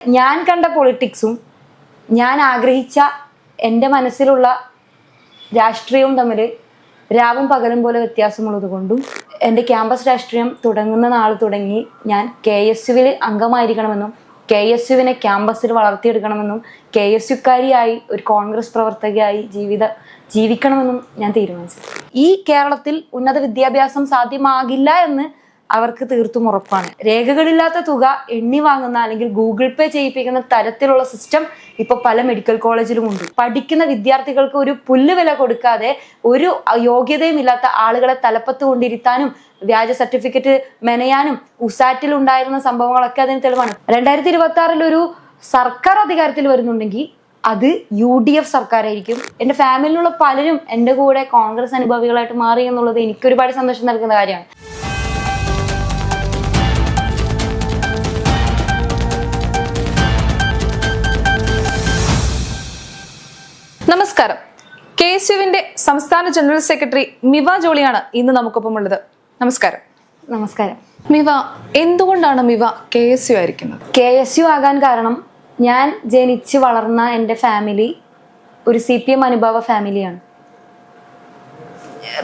ഞാൻ കണ്ട പൊളിറ്റിക്സും ഞാൻ ആഗ്രഹിച്ച എന്റെ മനസ്സിലുള്ള രാഷ്ട്രീയവും തമ്മിൽ രാവും പകലും പോലെ വ്യത്യാസമുള്ളത് കൊണ്ടും എന്റെ ക്യാമ്പസ് രാഷ്ട്രീയം തുടങ്ങുന്ന നാൾ തുടങ്ങി ഞാൻ കെ എസ് യുവിൽ അംഗമായിരിക്കണമെന്നും കെ എസ് യുവിനെ ക്യാമ്പസിൽ വളർത്തിയെടുക്കണമെന്നും കെ എസ് യുക്കാരിയായി ഒരു കോൺഗ്രസ് പ്രവർത്തകയായി ജീവിത ജീവിക്കണമെന്നും ഞാൻ തീരുമാനിച്ചു. ഈ കേരളത്തിൽ ഉന്നത വിദ്യാഭ്യാസം സാധ്യമാകില്ല എന്ന് അവർക്ക് തീർത്തും ഉറപ്പാണ്. രേഖകളില്ലാത്ത തുക എണ്ണി വാങ്ങുന്ന അല്ലെങ്കിൽ ഗൂഗിൾ പേ ചെയ്യിപ്പിക്കുന്ന തരത്തിലുള്ള സിസ്റ്റം ഇപ്പൊ പല മെഡിക്കൽ കോളേജിലും ഉണ്ട്. പഠിക്കുന്ന വിദ്യാർത്ഥികൾക്ക് ഒരു പുല്ല് വില കൊടുക്കാതെ ഒരു യോഗ്യതയും ഇല്ലാത്ത ആളുകളെ തലപ്പത്ത് കൊണ്ടിരുത്താനും വ്യാജ സർട്ടിഫിക്കറ്റ് മെനയാനും ഉസാറ്റിൽ ഉണ്ടായിരുന്ന സംഭവങ്ങളൊക്കെ അതിന് തെളിവാണ്. രണ്ടായിരത്തി ഇരുപത്തി ആറിൽ ഒരു സർക്കാർ അധികാരത്തിൽ വരുന്നുണ്ടെങ്കിൽ അത് യു ഡി എഫ് സർക്കാരായിരിക്കും. എന്റെ ഫാമിലിയിലുള്ള പലരും എന്റെ കൂടെ കോൺഗ്രസ് അനുഭവികളായിട്ട് മാറി എന്നുള്ളത് എനിക്ക് ഒരുപാട് സന്തോഷം നൽകുന്ന കാര്യമാണ്. നമസ്കാരം. കെ എസ് യുവിന്റെ സംസ്ഥാന ജനറൽ സെക്രട്ടറി മിവ ജോളിയാണ് ഇന്ന് നമുക്കൊപ്പം ഉള്ളത്. നമസ്കാരം. നമസ്കാരം. മിവ എന്തുകൊണ്ടാണ് മിവ കെ എസ് യു ആയിരിക്കുന്നത്? കെ എസ് യു ആകാൻ കാരണം ഞാൻ ജനിച്ച് വളർന്ന എന്റെ ഫാമിലി ഒരു സി പി എം അനുഭവ ഫാമിലിയാണ്.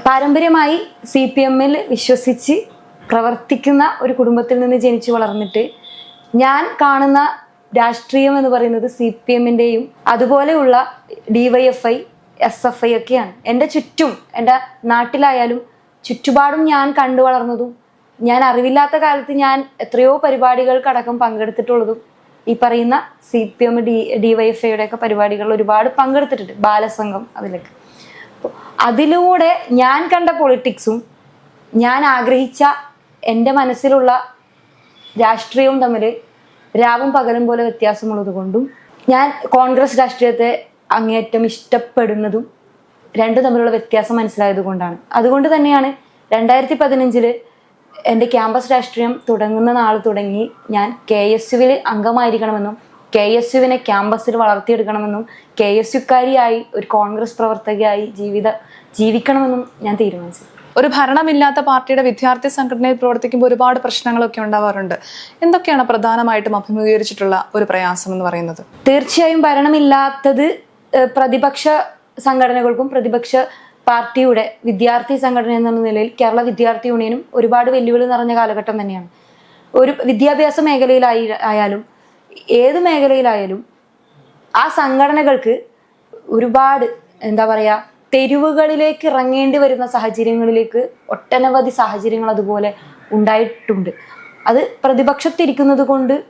പാരമ്പര്യമായി സി പി എമ്മിൽ വിശ്വസിച്ച് പ്രവർത്തിക്കുന്ന ഒരു കുടുംബത്തിൽ നിന്ന് ജനിച്ചു വളർന്നിട്ട് ഞാൻ കാണുന്ന രാഷ്ട്രീയം എന്ന് പറയുന്നത് സി പി എമ്മിന്റെയും അതുപോലെയുള്ള D Y F I S F I ഒക്കെയാണ്. എന്റെ ചുറ്റും എന്റെ നാട്ടിലായാലും ചുറ്റുപാടും ഞാൻ കണ്ടു വളർന്നതും ഞാൻ അറിവില്ലാത്ത കാലത്ത് ഞാൻ എത്രയോ പരിപാടികൾക്കടക്കം പങ്കെടുത്തിട്ടുള്ളതും ഈ പറയുന്ന C P M D D Y F ഐയുടെ ഒക്കെ പരിപാടികളിൽ ഒരുപാട് പങ്കെടുത്തിട്ടുണ്ട് ബാലസംഘം അതിലൊക്കെ. അതിലൂടെ ഞാൻ കണ്ട പൊളിറ്റിക്സും ഞാൻ ആഗ്രഹിച്ച എന്റെ മനസ്സിലുള്ള രാഷ്ട്രീയവും തമ്മിൽ രാവും പകലും പോലെ വ്യത്യാസമുള്ളത് കൊണ്ടും ഞാൻ കോൺഗ്രസ് രാഷ്ട്രീയത്തെ അങ്ങേയറ്റം ഇഷ്ടപ്പെടുന്നതും രണ്ടും തമ്മിലുള്ള വ്യത്യാസം മനസ്സിലായത് കൊണ്ടാണ്. അതുകൊണ്ട് തന്നെയാണ് രണ്ടായിരത്തി പതിനഞ്ചിൽ എന്റെ ക്യാമ്പസ് രാഷ്ട്രീയം തുടങ്ങുന്ന നാൾ തുടങ്ങി ഞാൻ കെ എസ് യുവിൽ അംഗമായിരിക്കണമെന്നും കെ എസ് യുവിനെ ക്യാമ്പസിൽ വളർത്തിയെടുക്കണമെന്നും കെ എസ് യുക്കാരിയായി ഒരു കോൺഗ്രസ് പ്രവർത്തകയായി ജീവിത ജീവിക്കണമെന്നും ഞാൻ തീരുമാനിച്ചു. ഒരു ഭരണമില്ലാത്ത പാർട്ടിയുടെ വിദ്യാർത്ഥി സംഘടനയിൽ പ്രവർത്തിക്കുമ്പോൾ ഒരുപാട് പ്രശ്നങ്ങളൊക്കെ ഉണ്ടാവാറുണ്ട്. എന്തൊക്കെയാണ് പ്രധാനമായിട്ടും അഭിമുഖീകരിച്ചിട്ടുള്ള ഒരു പ്രയാസം എന്ന് പറയുന്നത്? തീർച്ചയായും ഭരണമില്ലാത്തത് പ്രതിപക്ഷ സംഘടനകൾക്കും പ്രതിപക്ഷ പാർട്ടിയുടെ വിദ്യാർത്ഥി സംഘടന എന്ന നിലയിൽ കേരള വിദ്യാർത്ഥി യൂണിയനും ഒരുപാട് വെല്ലുവിളി നിറഞ്ഞ കാലഘട്ടം തന്നെയാണ്. ഒരു വിദ്യാഭ്യാസ മേഖലയിലായി ആയാലും ഏത് മേഖലയിലായാലും ആ സംഘടനകൾക്ക് ഒരുപാട് എന്താ പറയാ തെരുവുകളിലേക്ക് ഇറങ്ങേണ്ടി വരുന്ന സാഹചര്യങ്ങളിലേക്ക് ഒട്ടനവധി സാഹചര്യങ്ങൾ അതുപോലെ ഉണ്ടായിട്ടുണ്ട്. അത് പ്രതിപക്ഷത്തിരിക്കുന്നത് കൊണ്ട്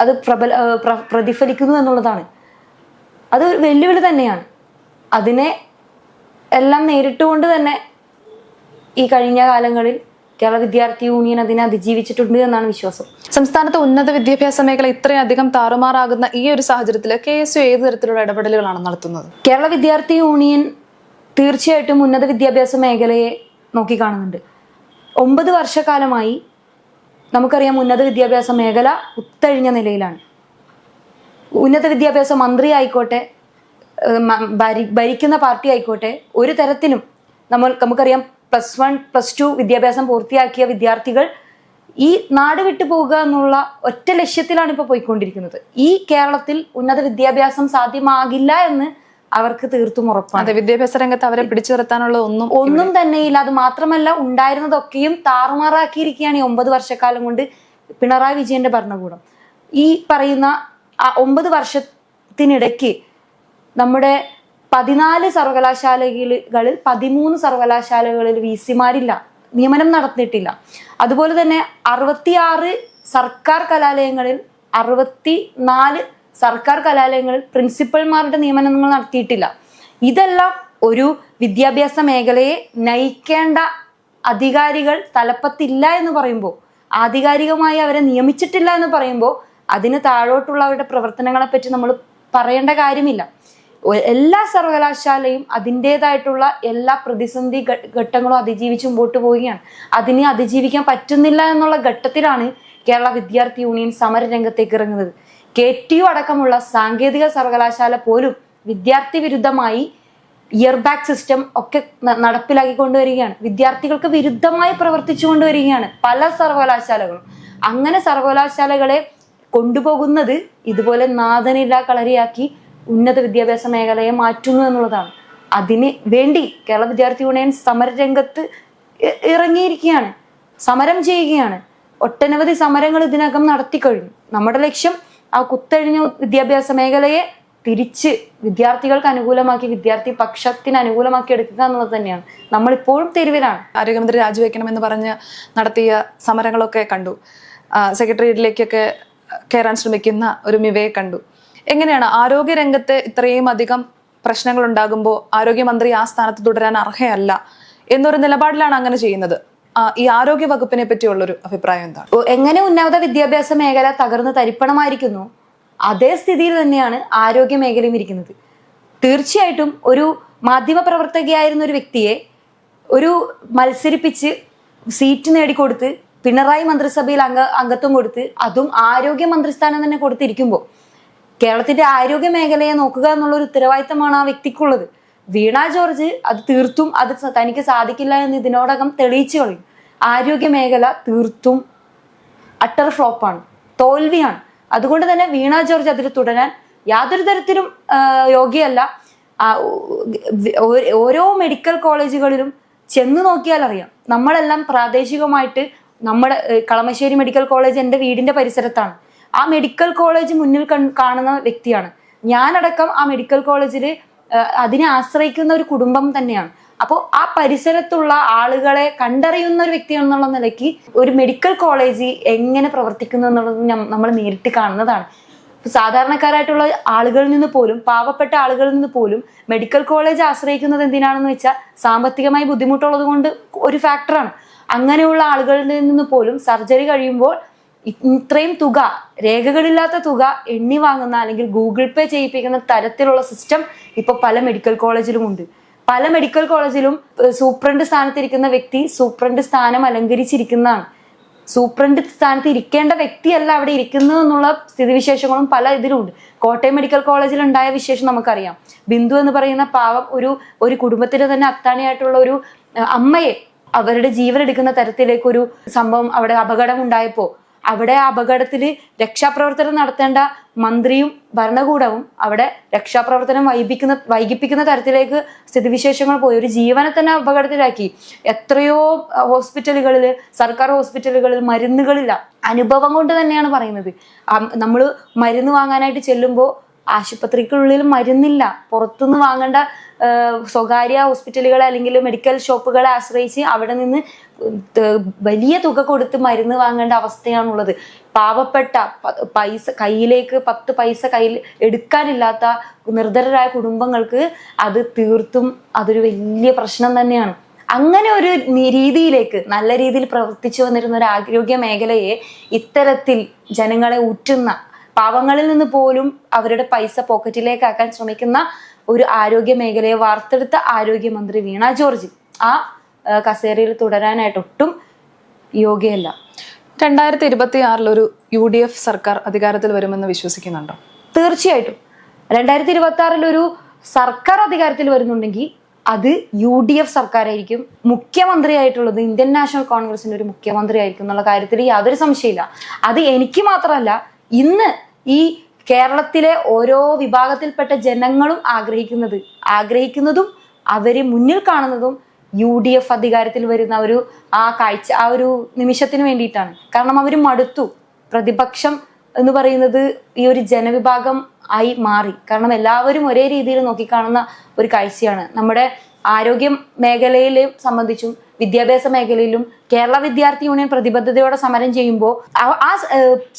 അത് പ്രബല പ്ര- പ്രതിഫലിക്കുന്നു എന്നുള്ളതാണ്. അത് വെല്ലുവിളി തന്നെയാണ്. അതിനെ എല്ലാം നേരിട്ടുകൊണ്ട് തന്നെ ഈ കഴിഞ്ഞ കാലങ്ങളിൽ കേരള വിദ്യാർത്ഥി യൂണിയൻ അതിനെ അതിജീവിച്ചിട്ടുണ്ട് എന്നാണ് വിശ്വാസം. സംസ്ഥാനത്തെ ഉന്നത വിദ്യാഭ്യാസ മേഖല ഇത്രയധികം താറുമാറാകുന്ന ഈ ഒരു സാഹചര്യത്തിൽ കെ എസ് യു ഏത് തരത്തിലുള്ള ഇടപെടലുകളാണ് നടത്തുന്നത്? കേരള വിദ്യാർത്ഥി യൂണിയൻ തീർച്ചയായിട്ടും ഉന്നത വിദ്യാഭ്യാസ മേഖലയെ നോക്കിക്കാണുന്നുണ്ട് ഒമ്പത് വർഷക്കാലമായി നമുക്കറിയാം ഉന്നത വിദ്യാഭ്യാസ മേഖല ഉത്തഴിഞ്ഞ നിലയിലാണ്. ഉന്നത വിദ്യാഭ്യാസ മന്ത്രി ആയിക്കോട്ടെ ഭരിക്കുന്ന പാർട്ടി ആയിക്കോട്ടെ ഒരു തരത്തിലും നമ്മൾ നമുക്കറിയാം പ്ലസ് വൺ പ്ലസ് ടു വിദ്യാഭ്യാസം പൂർത്തിയാക്കിയ വിദ്യാർത്ഥികൾ ഈ നാട് വിട്ടു പോകുക എന്നുള്ള ഒറ്റ ലക്ഷ്യത്തിലാണ് ഇപ്പോൾ പോയിക്കൊണ്ടിരിക്കുന്നത്. ഈ കേരളത്തിൽ ഉന്നത വിദ്യാഭ്യാസം സാധ്യമാകില്ല എന്ന് അവർക്ക് തീർത്തും ഉറപ്പാണ്. അതെ വിദ്യാഭ്യാസ രംഗത്ത് അവരെ പിടിച്ചു നിർത്താനുള്ള ഒന്നും ഒന്നും തന്നെയില്ല. അത് മാത്രമല്ല ഉണ്ടായിരുന്നതൊക്കെയും താറുമാറാക്കിയിരിക്കുകയാണ് ഈ ഒമ്പത് വർഷക്കാലം കൊണ്ട് പിണറായി വിജയന്റെ ഭരണകൂടം. ഈ പറയുന്ന ആ ഒമ്പത് വർഷത്തിനിടയ്ക്ക് നമ്മുടെ പതിനാല് സർവകലാശാലകളിൽ പതിമൂന്ന് സർവകലാശാലകളിൽ വി സിമാരില്ല. നിയമനം നടത്തിയിട്ടില്ല അതുപോലെ തന്നെ അറുപത്തിയാറ് സർക്കാർ കലാലയങ്ങളിൽ അറുപത്തി നാല് സർക്കാർ കലാലയങ്ങളിൽ പ്രിൻസിപ്പൽമാരുടെ നിയമനങ്ങൾ നടത്തിയിട്ടില്ല. ഇതെല്ലാം ഒരു വിദ്യാഭ്യാസ മേഖലയെ നയിക്കേണ്ട അധികാരികൾ തലപ്പത്തില്ല എന്ന് പറയുമ്പോൾ ആധികാരികമായി അവരെ നിയമിച്ചിട്ടില്ല എന്ന് പറയുമ്പോൾ അതിന് താഴോട്ടുള്ളവരുടെ പ്രവർത്തനങ്ങളെ പറ്റി നമ്മൾ പറയേണ്ട കാര്യമില്ല. എല്ലാ സർവകലാശാലയും അതിന്റെതായിട്ടുള്ള എല്ലാ പ്രതിസന്ധി ഘട്ടങ്ങളും അതിജീവിച്ച് മുമ്പോട്ട് പോവുകയാണ്. അതിനെ അതിജീവിക്കാൻ പറ്റുന്നില്ല എന്നുള്ള ഘട്ടത്തിലാണ് കേരള വിദ്യാർത്ഥി യൂണിയൻ സമര രംഗത്തേക്ക് ഇറങ്ങുന്നത്. കെ ടി യു അടക്കമുള്ള സാങ്കേതിക സർവകലാശാല പോലും വിദ്യാർത്ഥി വിരുദ്ധമായി ഇയർ ബാക്ക് സിസ്റ്റം ഒക്കെ നടപ്പിലാക്കി കൊണ്ടുവരികയാണ്. വിദ്യാർത്ഥികൾക്ക് വിരുദ്ധമായി പ്രവർത്തിച്ചു കൊണ്ടുവരികയാണ് പല സർവകലാശാലകളും. അങ്ങനെ സർവകലാശാലകളെ കൊണ്ടുപോകുന്നത് ഇതുപോലെ നാദനില്ല കളരിയാക്കി ഉന്നത വിദ്യാഭ്യാസ മേഖലയെ മാറ്റുന്നു എന്നുള്ളതാണ്. അതിന് വേണ്ടി കേരള വിദ്യാർത്ഥി യൂണിയൻ സമരരംഗത്ത് ഇറങ്ങിയിരിക്കുകയാണ്. സമരം ചെയ്യുകയാണ്. ഒട്ടനവധി സമരങ്ങൾ ഇതിനകം നടത്തിക്കഴിഞ്ഞു നമ്മുടെ ലക്ഷ്യം ആ കുത്തഴിഞ്ഞ വിദ്യാഭ്യാസ മേഖലയെ തിരിച്ച് വിദ്യാർത്ഥികൾക്ക് അനുകൂലമാക്കി വിദ്യാർത്ഥി പക്ഷത്തിന് അനുകൂലമാക്കി എടുക്കുക എന്നുള്ളത് തന്നെയാണ്. നമ്മളിപ്പോഴും തെരുവിലാണ്. ആരോഗ്യമന്ത്രി രാജിവെക്കണമെന്ന് പറഞ്ഞ് നടത്തിയ സമരങ്ങളൊക്കെ കണ്ടു. സെക്രട്ടേറിയറ്റിലേക്കൊക്കെ കയറാൻ ശ്രമിക്കുന്ന ഒരു മിവയെ കണ്ടു. എങ്ങനെയാണ് ആരോഗ്യരംഗത്ത് ഇത്രയും അധികം പ്രശ്നങ്ങൾ ഉണ്ടാകുമ്പോൾ ആരോഗ്യമന്ത്രി ആ സ്ഥാനത്ത് തുടരാൻ അർഹയല്ല എന്നൊരു നിലപാടിലാണ് അങ്ങനെ ചെയ്യുന്നത്? ഈ ആരോഗ്യ വകുപ്പിനെ പറ്റിയുള്ളൊരു അഭിപ്രായം എന്താണ്? എങ്ങനെ ഉന്നത വിദ്യാഭ്യാസ മേഖല തകർന്ന് തരിപ്പണമായിരിക്കുന്നു അതേ സ്ഥിതിയിൽ തന്നെയാണ് ആരോഗ്യ മേഖലയും ഇരിക്കുന്നത്. തീർച്ചയായിട്ടും ഒരു മാധ്യമ പ്രവർത്തകയായിരുന്ന ഒരു വ്യക്തിയെ ഒരു മത്സരിപ്പിച്ച് സീറ്റ് നേടിക്കൊടുത്ത് പിണറായി മന്ത്രിസഭയിൽ അംഗ അംഗത്വം കൊടുത്ത് അതും ആരോഗ്യ മന്ത്രിസ്ഥാനം തന്നെ കൊടുത്തിരിക്കുമ്പോൾ കേരളത്തിന്റെ ആരോഗ്യ മേഖലയെ നോക്കുക എന്നുള്ള ഒരു ഉത്തരവാദിത്തമാണ് ആ വ്യക്തിക്കുള്ളത്. വീണ ജോർജ് അത് തീർത്തും അത് തനിക്ക് സാധിക്കില്ല എന്ന് ഇതിനോടകം തെളിയിച്ചു കളയും. ആരോഗ്യ മേഖല തീർത്തും അട്ടർ ഫ്ലോപ്പാണ് തോൽവിയാണ്. അതുകൊണ്ട് തന്നെ വീണ ജോർജ് അതിൽ തുടരാൻ യാതൊരു തരത്തിലും യോഗ്യല്ല ഓരോ മെഡിക്കൽ കോളേജുകളിലും ചെന്ന് നോക്കിയാൽ അറിയാം. നമ്മളെല്ലാം പ്രാദേശികമായിട്ട് നമ്മുടെ കളമശ്ശേരി മെഡിക്കൽ കോളേജ് എന്റെ വീടിന്റെ പരിസരത്താണ്. ആ മെഡിക്കൽ കോളേജ് മുന്നിൽ കാണുന്ന വ്യക്തിയാണ്. ഞാനടക്കം ആ മെഡിക്കൽ കോളേജിൽ അതിനെ ആശ്രയിക്കുന്ന ഒരു കുടുംബം തന്നെയാണ്. അപ്പോൾ ആ പരിസരത്തുള്ള ആളുകളെ കണ്ടറിയുന്ന ഒരു വ്യക്തി എന്നുള്ള നിലയ്ക്ക് ഒരു മെഡിക്കൽ കോളേജ് എങ്ങനെ പ്രവർത്തിക്കുന്നു എന്നുള്ളത് നമ്മൾ നേരിട്ട് കാണുന്നതാണ്. സാധാരണക്കാരായിട്ടുള്ള ആളുകളിൽ നിന്ന് പോലും പാവപ്പെട്ട ആളുകളിൽ നിന്ന് പോലും മെഡിക്കൽ കോളേജ് ആശ്രയിക്കുന്നത് എന്തിനാണെന്ന് വെച്ചാൽ സാമ്പത്തികമായി ബുദ്ധിമുട്ടുള്ളത് കൊണ്ട് ഒരു ഫാക്ടറാണ് അങ്ങനെയുള്ള ആളുകളിൽ നിന്ന് പോലും സർജറി കഴിയുമ്പോൾ ഇത്രയും തുക രേഖകളില്ലാത്ത തുക എണ്ണി വാങ്ങുന്ന അല്ലെങ്കിൽ ഗൂഗിൾ പേ ചെയ്യിപ്പിക്കുന്ന തരത്തിലുള്ള സിസ്റ്റം ഇപ്പൊ പല മെഡിക്കൽ കോളേജിലും ഉണ്ട്. പല മെഡിക്കൽ കോളേജിലും സൂപ്രണ്ട് സ്ഥാനത്തിരിക്കുന്ന വ്യക്തി സൂപ്രണ്ട് സ്ഥാനം അലങ്കരിച്ചിരിക്കുന്നതാണ്. സൂപ്രണ്ട് സ്ഥാനത്ത് ഇരിക്കേണ്ട വ്യക്തിയല്ല അവിടെ ഇരിക്കുന്നു എന്നുള്ള സ്ഥിതിവിശേഷങ്ങളും പല ഇതിലുണ്ട് കോട്ടയം മെഡിക്കൽ കോളേജിൽ ഉണ്ടായ വിശേഷം നമുക്കറിയാം. ബിന്ദു എന്ന് പറയുന്ന പാവം ഒരു ഒരു കുടുംബത്തിന് തന്നെ അത്താണിയായിട്ടുള്ള ഒരു അമ്മയെ അവരുടെ ജീവൻ എടുക്കുന്ന തരത്തിലേക്കൊരു സംഭവം അവിടെ അപകടം ഉണ്ടായപ്പോ അവിടെ അപകടത്തിൽ രക്ഷാപ്രവർത്തനം നടത്തേണ്ട മന്ത്രിയും ഭരണകൂടവും അവിടെ രക്ഷാപ്രവർത്തനം വൈകിപ്പിക്കുന്ന വൈകിപ്പിക്കുന്ന തരത്തിലേക്ക് സ്ഥിതിവിശേഷങ്ങൾ പോയി. ഒരു ജീവനെ തന്നെ അപകടത്തിലാക്കി. എത്രയോ ഹോസ്പിറ്റലുകളിൽ സർക്കാർ ഹോസ്പിറ്റലുകളിൽ മരുന്നുകളില്ല. അനുഭവം കൊണ്ട് തന്നെയാണ് പറയുന്നത്. നമ്മൾ മരുന്ന് വാങ്ങാനായിട്ട് ചെല്ലുമ്പോൾ ആശുപത്രിക്കുള്ളിൽ മരുന്നില്ല. പുറത്തുനിന്ന് വാങ്ങേണ്ട സ്വകാര്യ ഹോസ്പിറ്റലുകളെ അല്ലെങ്കിൽ മെഡിക്കൽ ഷോപ്പുകളെ ആശ്രയിച്ച് അവിടെ നിന്ന് വലിയ തുക കൊടുത്ത് മരുന്ന് വാങ്ങേണ്ട അവസ്ഥയാണുള്ളത്. പാവപ്പെട്ട പൈസ കയ്യിലേക്ക് പത്ത് പൈസ കയ്യിൽ എടുക്കാനില്ലാത്ത നിർധരരായ കുടുംബങ്ങൾക്ക് അത് തീർത്തും അതൊരു വലിയ പ്രശ്നം തന്നെയാണ്. അങ്ങനെ ഒരു രീതിയിലേക്ക് നല്ല രീതിയിൽ പ്രവർത്തിച്ചു വന്നിരുന്ന ഒരു ആരോഗ്യ മേഖലയെ ഇത്തരത്തിൽ ജനങ്ങളെ ഊറ്റുന്ന പാവങ്ങളിൽ നിന്ന് പോലും അവരുടെ പൈസ പോക്കറ്റിലേക്കാക്കാൻ ശ്രമിക്കുന്ന ഒരു ആരോഗ്യ മേഖലയെ വാർത്തെടുത്ത ആരോഗ്യമന്ത്രി വീണ ജോർജ് ആ കസേരയിൽ തുടരാനായിട്ട് ഒട്ടും യോഗ്യല്ല രണ്ടായിരത്തി ഇരുപത്തി ആറിൽ ഒരു യു ഡി എഫ് സർക്കാർ അധികാരത്തിൽ വരുമെന്ന് വിശ്വസിക്കുന്നുണ്ടോ? തീർച്ചയായിട്ടും. രണ്ടായിരത്തി ഇരുപത്തി ആറിൽ ഒരു സർക്കാർ അധികാരത്തിൽ വരുന്നുണ്ടെങ്കിൽ അത് യു ഡി എഫ് സർക്കാരായിരിക്കും മുഖ്യമന്ത്രിയായിട്ടുള്ളത് ഇന്ത്യൻ നാഷണൽ കോൺഗ്രസിന്റെ ഒരു മുഖ്യമന്ത്രി ആയിരിക്കും എന്നുള്ള കാര്യത്തിൽ യാതൊരു സംശയമില്ല. അത് എനിക്ക് മാത്രമല്ല ഇന്ന് ഈ കേരളത്തിലെ ഓരോ വിഭാഗത്തിൽപ്പെട്ട ജനങ്ങളും ആഗ്രഹിക്കുന്നത് ആഗ്രഹിക്കുന്നതും അവർ മുന്നിൽ കാണുന്നതും യു ഡി എഫ് അധികാരത്തിൽ വരുന്ന ഒരു ആ കാഴ്ച ആ ഒരു നിമിഷത്തിന് വേണ്ടിയിട്ടാണ്. കാരണം അവർ മടുത്തു. പ്രതിപക്ഷം എന്ന് പറയുന്നത് ഈ ഒരു ജനവിഭാഗം ആയി മാറി. കാരണം എല്ലാവരും ഒരേ രീതിയിൽ നോക്കിക്കാണുന്ന ഒരു കാഴ്ചയാണ്. നമ്മുടെ ആരോഗ്യ മേഖലയിലെ സംബന്ധിച്ചും വിദ്യാഭ്യാസ മേഖലയിലും കേരള വിദ്യാർത്ഥി യൂണിയൻ പ്രതിബദ്ധതയോടെ സമരം ചെയ്യുമ്പോൾ ആ-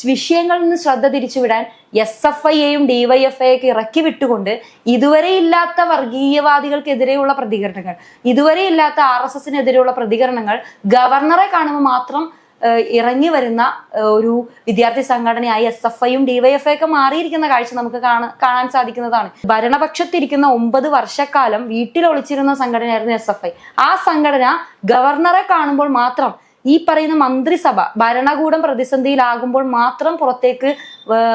വിഷയങ്ങളിൽ നിന്ന് ശ്രദ്ധ തിരിച്ചുവിടാൻ എസ് എഫ് ഐയെയും ഡിവൈഎഫ് ഒക്കെ ഇറക്കി വിട്ടുകൊണ്ട് ഇതുവരെ ഇല്ലാത്ത വർഗീയവാദികൾക്കെതിരെയുള്ള പ്രതികരണങ്ങൾ ഇതുവരെ ഇല്ലാത്ത ആർ എസ് എസിനെതിരെയുള്ള പ്രതികരണങ്ങൾ ഗവർണറെ കാണുമ്പോൾ മാത്രം ഇറങ്ങി വരുന്ന ഒരു വിദ്യാർത്ഥി സംഘടനയായി എസ് എഫ് ഐയും ഡിവൈഎഫ് ഒക്കെ മാറിയിരിക്കുന്ന കാഴ്ച നമുക്ക് കാണാൻ സാധിക്കുന്നതാണ്. ഭരണപക്ഷത്തിരിക്കുന്ന ഒമ്പത് വർഷക്കാലം വീട്ടിൽ ഒളിച്ചിരുന്ന സംഘടനയായിരുന്നു എസ് എഫ് ഐ. ആ സംഘടന ഗവർണറെ കാണുമ്പോൾ മാത്രം ഈ പറയുന്ന മന്ത്രിസഭ ഭരണകൂടം പ്രതിസന്ധിയിലാകുമ്പോൾ മാത്രം പുറത്തേക്ക്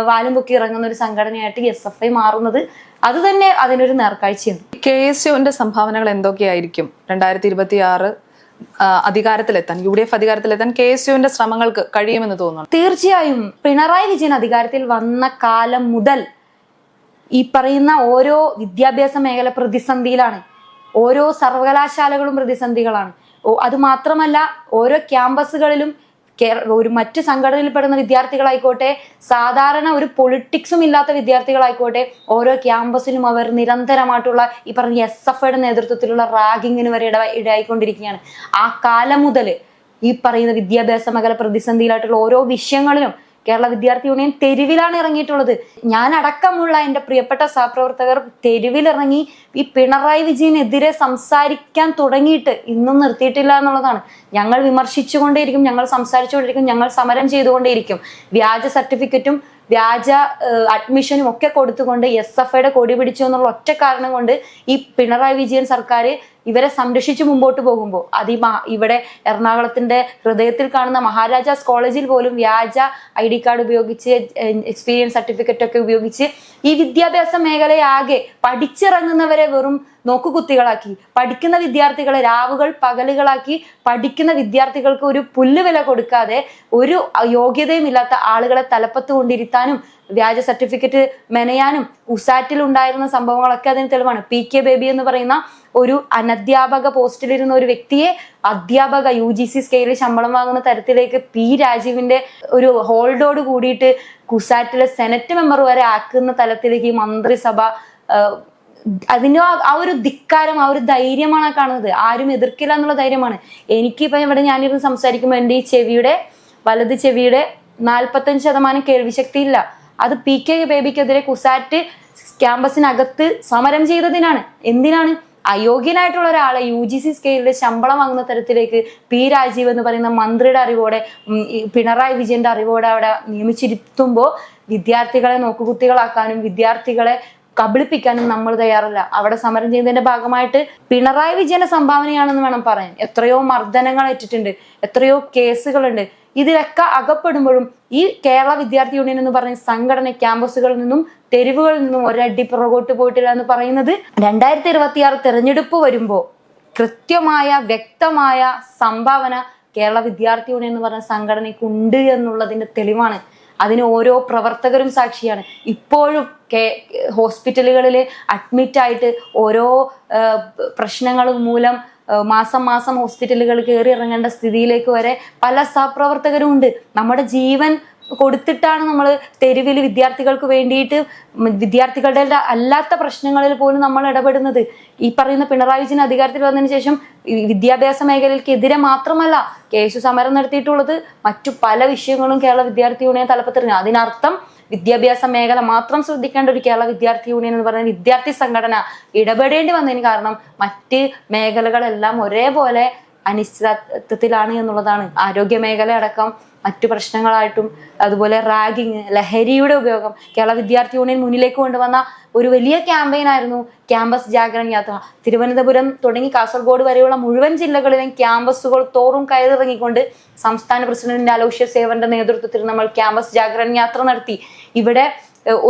വാലും പൊക്കി ഇറങ്ങുന്ന ഒരു സംഘടനയായിട്ട് എസ് എഫ് ഐ മാറുന്നത് അത് തന്നെ അതിനൊരു നേർക്കാഴ്ചയാണ്. കെ എസ് യുവിന്റെ സംഭാവനകൾ എന്തൊക്കെയായിരിക്കും? രണ്ടായിരത്തി ഇരുപത്തി ആറ് അധികാരത്തിലെത്താൻ യു ഡി എഫ് അധികാരത്തിലെത്താൻ കെ എസ് യുവിന്റെ ശ്രമങ്ങൾക്ക് കഴിയുമെന്ന് തോന്നുന്നു. തീർച്ചയായും പിണറായി വിജയൻ അധികാരത്തിൽ വന്ന കാലം മുതൽ ഈ പറയുന്ന ഓരോ വിദ്യാഭ്യാസ മേഖല പ്രതിസന്ധിയിലാണ് ഓരോ സർവകലാശാലകളും പ്രതിസന്ധികളാണ്. അത് മാത്രമല്ല ഓരോ ക്യാമ്പസുകളിലും ഒരു മറ്റ് സംഘടനയിൽപ്പെടുന്ന വിദ്യാർത്ഥികളായിക്കോട്ടെ സാധാരണ ഒരു പൊളിറ്റിക്സും ഇല്ലാത്ത വിദ്യാർത്ഥികളായിക്കോട്ടെ ഓരോ ക്യാമ്പസിലും അവർ നിരന്തരമായിട്ടുള്ള ഈ പറഞ്ഞ എസ് എഫ് ഐയുടെ നേതൃത്വത്തിലുള്ള റാഗിങ്ങിന് വരെ ഇട ഇടയായിക്കൊണ്ടിരിക്കുകയാണ്. ആ കാലം മുതൽ ഈ പറയുന്ന വിദ്യാഭ്യാസ മേഖല പ്രതിസന്ധിയിലായിട്ടുള്ള ഓരോ വിഷയങ്ങളിലും കേരള വിദ്യാർത്ഥി യൂണിയൻ തെരുവിലാണ് ഇറങ്ങിയിട്ടുള്ളത്. ഞാൻ അടക്കമുള്ള എന്റെ പ്രിയപ്പെട്ട സഹപ്രവർത്തകർ തെരുവിലിറങ്ങി ഈ പിണറായി വിജയനെതിരെ സംസാരിക്കാൻ തുടങ്ങിയിട്ട് ഇന്നും നിർത്തിയിട്ടില്ല എന്നുള്ളതാണ്. ഞങ്ങൾ വിമർശിച്ചുകൊണ്ടേയിരിക്കും ഞങ്ങൾ സംസാരിച്ചുകൊണ്ടിരിക്കും ഞങ്ങൾ സമരം ചെയ്തുകൊണ്ടേയിരിക്കും. വ്യാജ സർട്ടിഫിക്കറ്റും വ്യാജ അഡ്മിഷനും ഒക്കെ കൊടുത്തുകൊണ്ട് എസ് എഫ് ഐയുടെ കൊടി പിടിച്ചു എന്നുള്ള ഒറ്റ കാരണം കൊണ്ട് ഈ പിണറായി വിജയൻ സർക്കാർ ഇവരെ സംരക്ഷിച്ച് മുമ്പോട്ട് പോകുമ്പോൾ അത് ഈ ഇവിടെ എറണാകുളത്തിന്റെ ഹൃദയത്തിൽ കാണുന്ന മഹാരാജാസ് കോളേജിൽ പോലും വ്യാജ ഐ ഡി കാർഡ് ഉപയോഗിച്ച് എക്സ്പീരിയൻസ് സർട്ടിഫിക്കറ്റ് ഒക്കെ ഉപയോഗിച്ച് ഈ വിദ്യാഭ്യാസ മേഖലയാകെ പഠിച്ചിറങ്ങുന്നവരെ വെറും നോക്കുകുത്തികളാക്കി. പഠിക്കുന്ന വിദ്യാർത്ഥികളെ രാവുകൾ പകലുകളാക്കി. പഠിക്കുന്ന വിദ്യാർത്ഥികൾക്ക് ഒരു പുല്ല് വില കൊടുക്കാതെ ഒരു യോഗ്യതയും ഇല്ലാത്ത ആളുകളെ തലപ്പത്ത് കൊണ്ടിരുത്താനും വ്യാജ സർട്ടിഫിക്കറ്റ് മെനയാനും ഉസാറ്റിൽ ഉണ്ടായിരുന്ന സംഭവങ്ങളൊക്കെ അതിന് തെളിവാണ്. പി കെ ബേബി എന്ന് പറയുന്ന ഒരു അനധ്യാപക പോസ്റ്റിലിരുന്ന ഒരു വ്യക്തിയെ അധ്യാപക യു ജി സി സ്കെയിലിൽ ശമ്പളം വാങ്ങുന്ന തരത്തിലേക്ക് പി രാജീവിന്റെ ഒരു ഹോൾഡോട് കൂടിയിട്ട് കുസാറ്റിലെ സെനറ്റ് മെമ്പർ വരെ ആക്കുന്ന തലത്തിലേക്ക് ഈ മന്ത്രിസഭ അതിന് ആ- ഒരു ധിക്കാരം ആ ഒരു ധൈര്യമാണ് കാണുന്നത്. ആരും എതിർക്കില്ല എന്നുള്ള ധൈര്യമാണ്. എനിക്കിപ്പോ ഇവിടെ ഞാനിരുന്ന് സംസാരിക്കുമ്പോൾ എന്റെ ഈ ചെവിയുടെ വലത് ചെവിയുടെ നാൽപ്പത്തഞ്ച് ശതമാനം കേൾവിശക്തി ഇല്ല അത് പി കെ ബേബിക്കെതിരെ കുസാറ്റ് ക്യാമ്പസിനകത്ത് സമരം ചെയ്തതിനാണ്. എന്തിനാണ്? അയോഗ്യനായിട്ടുള്ള ഒരാളെ യു ജി സി സ്കെയിലിൽ ശമ്പളം വാങ്ങുന്ന തരത്തിലേക്ക് പി രാജീവ് എന്ന് പറയുന്ന മന്ത്രിയുടെ അറിവോടെ പിണറായി വിജയന്റെ അറിവോടെ അവിടെ നിയമിച്ചിരുത്തുമ്പോൾ വിദ്യാർത്ഥികളെ നോക്കുകുത്തികളാക്കാനും വിദ്യാർത്ഥികളെ കബളിപ്പിക്കാനും നമ്മൾ തയ്യാറല്ല. അവിടെ സമരം ചെയ്യുന്നതിന്റെ ഭാഗമായിട്ട് പിണറായി വിജയന്റെ സംഭാവനയാണെന്ന് വേണം പറയാൻ. എത്രയോ മർദ്ദനങ്ങൾ ഏറ്റിട്ടുണ്ട്. എത്രയോ കേസുകളുണ്ട്. ഇതിലൊക്കെ അകപ്പെടുമ്പോഴും ഈ കേരള വിദ്യാർത്ഥി യൂണിയൻ എന്ന് പറയുന്ന സംഘടന ക്യാമ്പസുകളിൽ നിന്നും തെരുവുകളിൽ നിന്നും ഒരടി പുറകോട്ട് പോയിട്ടില്ല എന്ന് പറയുന്നത് രണ്ടായിരത്തി ഇരുപത്തി ആറ് തെരഞ്ഞെടുപ്പ് വരുമ്പോൾ കൃത്യമായ വ്യക്തമായ സംഭാവന കേരള വിദ്യാർത്ഥി യൂണിയൻ എന്ന് പറയുന്ന സംഘടനയ്ക്ക് ഉണ്ട് എന്നുള്ളതിന്റെ തെളിവാണ്. അതിന് ഓരോ പ്രവർത്തകരും സാക്ഷിയാണ്. ഇപ്പോഴും കേ ഹോസ്പിറ്റലുകളിൽ അഡ്മിറ്റായിട്ട് ഓരോ പ്രശ്നങ്ങൾ മൂലം മാസം മാസം ഹോസ്പിറ്റലുകൾ കയറി ഇറങ്ങേണ്ട സ്ഥിതിയിലേക്ക് വരെ പല സഹപ്രവർത്തകരും ഉണ്ട്. നമ്മുടെ ജീവൻ കൊടുത്തിട്ടാണ് നമ്മൾ തെരുവിൽ വിദ്യാർത്ഥികൾക്ക് വേണ്ടിയിട്ട് വിദ്യാർത്ഥികളുടെ അല്ലാത്ത പ്രശ്നങ്ങളിൽ പോലും നമ്മൾ ഇടപെടുന്നത്. ഈ പറയുന്ന പിണറായി വിജയൻ അധികാരത്തിൽ വന്നതിന് ശേഷം വിദ്യാഭ്യാസ മേഖലയ്ക്കെതിരെ മാത്രമല്ല കേസു സമരം നടത്തിയിട്ടുള്ളത് മറ്റു പല വിഷയങ്ങളും കേരള വിദ്യാർത്ഥി യൂണിയൻ തലപ്പത്തിറങ്ങി. അതിനർത്ഥം വിദ്യാഭ്യാസ മേഖല മാത്രം ശ്രദ്ധിക്കേണ്ട ഒരു കേരള വിദ്യാർത്ഥി യൂണിയൻ എന്ന് പറയുന്ന വിദ്യാർത്ഥി സംഘടന ഇടപെടേണ്ടി വന്നതിന് കാരണം മറ്റ് മേഖലകളെല്ലാം ഒരേപോലെ അനിശ്ചിതത്വത്തിലാണ് എന്നുള്ളതാണ്. ആരോഗ്യ മേഖല അടക്കം മറ്റു പ്രശ്നങ്ങളായിട്ടും അതുപോലെ റാഗിങ് ലഹരിയുടെ ഉപയോഗം കേരള വിദ്യാർത്ഥി യൂണിയൻ മുന്നിലേക്ക് കൊണ്ടുവന്ന ഒരു വലിയ ക്യാമ്പയിൻ ആയിരുന്നു ക്യാമ്പസ് ജാഗരൺ യാത്ര. തിരുവനന്തപുരം തുടങ്ങി കാസർഗോഡ് വരെയുള്ള മുഴുവൻ ജില്ലകളിലും ക്യാമ്പസുകൾ തോറും കയറിറങ്ങിക്കൊണ്ട് സംസ്ഥാന പ്രസിഡന്റ് അലോഷ്യ സേവന്റെ നേതൃത്വത്തിൽ നമ്മൾ ക്യാമ്പസ് ജാഗരൺ യാത്ര നടത്തി. ഇവിടെ